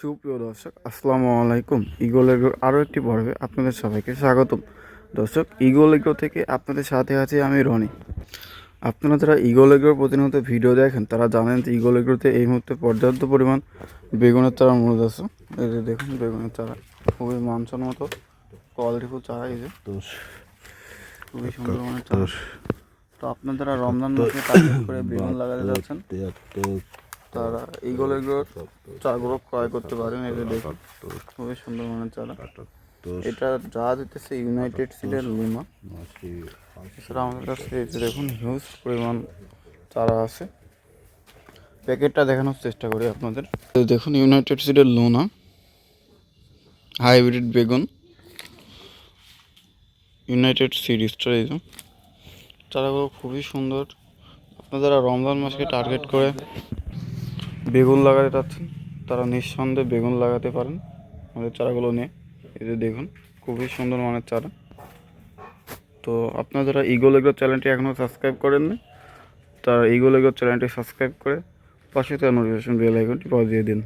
সুপ্রিয় দর্শক আসসালামু আলাইকুম। ইগল এগ্রোর আরও একটি পর্বে আপনাদের সবাইকে স্বাগতম। দর্শক ইগল এগ্রো থেকে আপনাদের সাথে আছে আমি রনি। আপনারা যারা ইগল এগ্রোর প্রতিনিয়ত ভিডিও দেখেন তারা জানেন যে ইগল এগ্রোতে এই মুহূর্তে পর্যাপ্ত পরিমাণ বেগুনের চারা মূলত আছে। এই যে দেখুন বেগুনের চারা। খুবই মানসম্মত কোয়ালিটিফুল চারা এই যে। খুবই সুন্দর মানের চারা। তো আপনারা রমজান মাসে করে বেগুন লাগাতে যাচ্ছেন। তারা ইগল এগ্রোর চারাগুলো ক্রয় করতে পারেন এই যে দেখুন খুবই সুন্দর মানের চারা এটা যা দিতেছে ইউনাইটেড সিডের লুমা। এছাড়া আমাদের কাছে দেখুন হিউজ পরিমাণ চারা আছে। প্যাকেটটা দেখানোর চেষ্টা করি আপনাদের। দেখুন ইউনাইটেড সিডের লুনা। হাইব্রিড বেগুন। ইউনাইটেড সিড স্টার এই চারাগুলো খুবই সুন্দর। আপনারা রমজান মাসকে টার্গেট করে বেগুন লাগাতে চাচ্ছেন তারা নিঃসন্দেহে বেগুন লাগাতে পারেন, আমাদের চারাগুলো নিয়ে। এই যে দেখুন, খুবই সুন্দর মানের চারা। তো আপনারা যারা ইগল এগ্রো চ্যানেলটি এখনও সাবস্ক্রাইব করেননি, তারা ইগল এগ্রো চ্যানেলটি সাবস্ক্রাইব করে পাশে তার নোটিফিকেশন বেল আইকনটি বাজিয়ে দিন।